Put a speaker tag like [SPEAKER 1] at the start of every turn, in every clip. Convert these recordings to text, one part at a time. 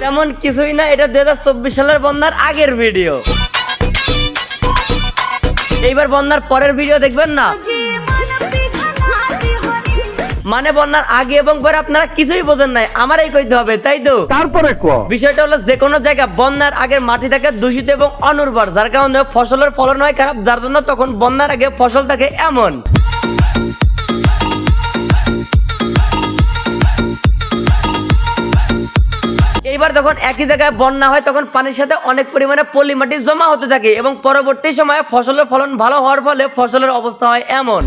[SPEAKER 1] তেমন কিছুই না এটা দু হাজার চব্বিশ সালের বন্যার আগের ভিডিও। এইবার বন্যার পরের ভিডিও দেখবেন না। মানে বন্যার আগে এবং পরে আপনারা কিছুই বোঝেন নাই আমারই কইতে হবে তাই তো?
[SPEAKER 2] তারপরে ক।
[SPEAKER 1] বিষয়টা হলো যে কোনো জায়গা বন্যার আগে মাটি থাকে দূষিত এবং অনুর্বর যার কারণে ফসলের ফলন হয় খারাপ যার জন্য তখন বন্যার আগে ফসল থাকে এমন। যখন একই জায়গায় বন্যা হয়, তখন পানির সাথে অনেক পরিমাণে পলি মাটি জমা হতে থাকে এবং পরবর্তী সময়ে ফসলের ফলন ভালো হওয়ার ফলে ফসলের অবস্থা হয় এমন।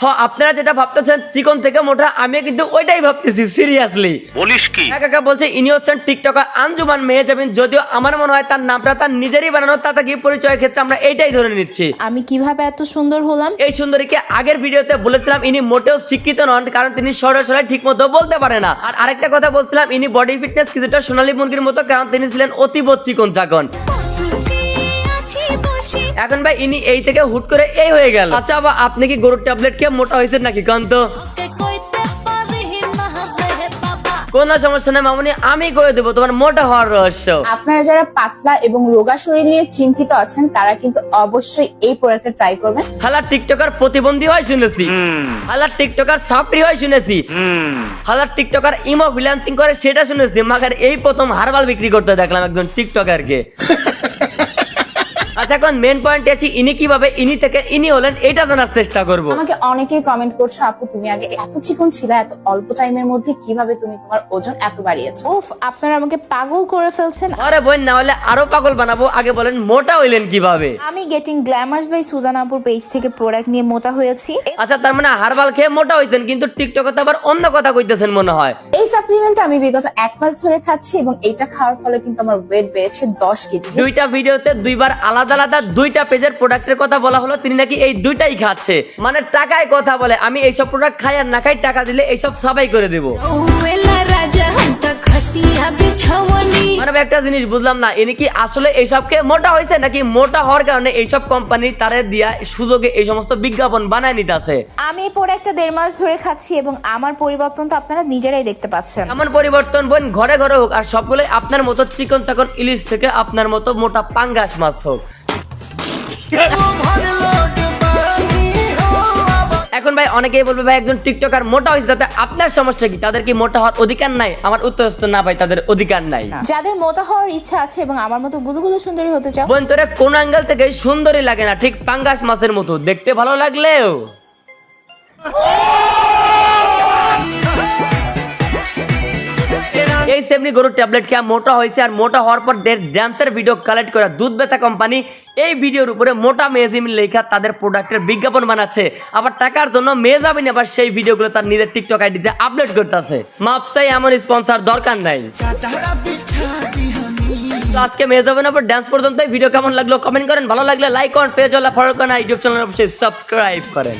[SPEAKER 1] হ আপনারা যেটা ভাবতেছেন চিকন থেকে মোটা আমি কিন্তু ওইটাই ভাবতেছি সিরিয়াসলি
[SPEAKER 3] বলিস কি?
[SPEAKER 1] কাকা বলছে ইনি হচ্ছেন টিকটকার আঞ্জুমান মেহেজাবিন যদিও আমার মনে হয় তার নামটা তার নিজেরই বানানো তাতে কি পরিচয়ের ক্ষেত্রে আমরা এইটাই ধরে নিচ্ছি।
[SPEAKER 4] আমি কীভাবে এত সুন্দর হলাম?
[SPEAKER 1] এই সুন্দরীকে আগের ভিডিওতে বলেছিলাম ইনি মোটেও শিক্ষিত নন কারণ তিনি সরাসরি ঠিক মতো বলতে পারে না। আর আরেকটা কথা বলছিলাম ইনি বডি ফিটনেস কিছুটা সোনালী মুরগির মতো কারণ তিনি ছিলেন অতীব চিকন চাকন এখন ভাই ইনি এই থেকে হুট করে এই হয়ে গেল। আচ্ছা বা আপনি কি গরুর ট্যাবলেট খেয়ে মোটা হয়েছেন নাকি? কান্ত কোনো সমস্যা নেই মামুনি আমি করে দেবো তোমার মোটা হওয়ার রহস্য।
[SPEAKER 4] আপনারা যারা পাতলা এবং রোগা শরীর নিয়ে চিন্তিত আছেন তারা কিন্তু অবশ্যই এই প্রোডাক্টটা ট্রাই করবেন।
[SPEAKER 1] হালার টিকটকার প্রতিবন্ধী হয় শুনেছি। হালার টিকটকার সাপড়ি হয় শুনেছি। হালার টিকটকার ইমো ফ্রিল্যান্সিং করে সেটা শুনেছি। মাগার এই প্রথম হারবাল বিক্রি করতে দেখলাম একজন টিকটকারকে। আচ্ছা এখন মেন পয়েন্ট আছে। ইনি কীভাবে ইনি থেকে ইনি হলেন এটা জানার চেষ্টা করব।
[SPEAKER 4] আমাকে অনেকেই কমেন্ট করছ আপু তুমি আগে এত চিকন ছিল এত অল্প টাইমের মধ্যে কীভাবে তুমি তোমার ওজন এত বাড়িয়েছো? উফ আপনারা আমাকে পাগল করে ফেলছেন।
[SPEAKER 1] আরে বোন না হলে আরও পাগল বানাবো। আগে বলেন মোটা হইলেন কীভাবে?
[SPEAKER 4] আমি getting glamours by Sujanapur page থেকে প্রোডাক্ট নিয়ে মোটা হয়েছি।
[SPEAKER 1] আচ্ছা তার মানে হারবাল খেয়ে মোটা হইতেন কিন্তু টিকটকে তো আবার অন্য কথা কইতেছেন মনে হয়।
[SPEAKER 4] সাপ্লিমেন্ট আমি বিগত এক মাস ধরে খাচ্ছি এবং এটা খাওয়ার ফলে কিন্তু আমার ওয়েট বেড়েছে দশ কেজি।
[SPEAKER 1] দুইটা ভিডিওতে দুইবার আলাদা আলাদা দুইটা পেজের প্রোডাক্টের কথা বলা হলো তিনি নাকি এই দুইটাই খাচ্ছে। মানে টাকায় কথা বলে আমি এইসব প্রোডাক্ট খাই আর না খাই টাকা দিলে এইসব সাবাই করে দেবো। আমি একটা জিনিস বুঝলাম না ইনি কি আসলে এইসবকে মোটা হয়েছে নাকি মোটা হওয়ার কারণে এইসব কোম্পানি তারে দিয়া সুযোগে এই সমস্ত বিজ্ঞাপন বানায় নিতেছে?
[SPEAKER 4] আমি এই প্রোডাক্টটা দেড় মাস ধরে খাচ্ছি এবং আমার পরিবর্তন তো আপনারা নিজেরাই দেখতে পাচ্ছেন।
[SPEAKER 1] এমন পরিবর্তন বোন ঘরে ঘরে হোক আর সবগুলোই আপনার মতো চিকন চাকন ইলিশ থেকে আপনার মতো মোটা পাঙ্গাস মাছ হোক। ভাই অনেকেই বলবে ভাই একজন টিকটকার মোটা হয়েছে তাতে আপনার সমস্যা কি? তাদের কি মোটা হওয়ার অধিকার নাই? আমার উত্তর না ভাই তাদের অধিকার নাই।
[SPEAKER 4] যাদের মোটা হওয়ার ইচ্ছা আছে এবং আমার মতো গুলুগুলো সুন্দরী হতে চাও
[SPEAKER 1] বোন তোরা কোন অ্যাঙ্গেল থেকে সুন্দরী লাগে না ঠিক পাঙ্গাস মাছের মতো। দেখতে ভালো লাগলেও। এই সেমনি গরুর ট্যাবলেট খেয়ে মোটা হয়েছে আর মোটা হওয়ার পর ড্যান্সের ভিডিও কালেক্ট করা দুধ বেচা কোম্পানি এই ভিডিওর উপরে মোটা মেজাবিন লেখা তাদের প্রোডাক্টের বিজ্ঞাপন বানাচ্ছে। আবার টাকার জন্য মেজাবিন আবার সেই ভিডিওগুলো তার নিজের টিকটক আইডিতে আপলোড করতেছে। মাপসাই এমন স্পন্সর দরকার নাই। আজকে মেজাবিন উপর ড্যান্স পর্যন্ত ভিডিও কেমন লাগল কমেন্ট করেন। ভালো লাগলে লাইক করেন পেজ হলে ফলো করেন ইউটিউব চ্যানেল অবশ্যই সাবস্ক্রাইব করেন।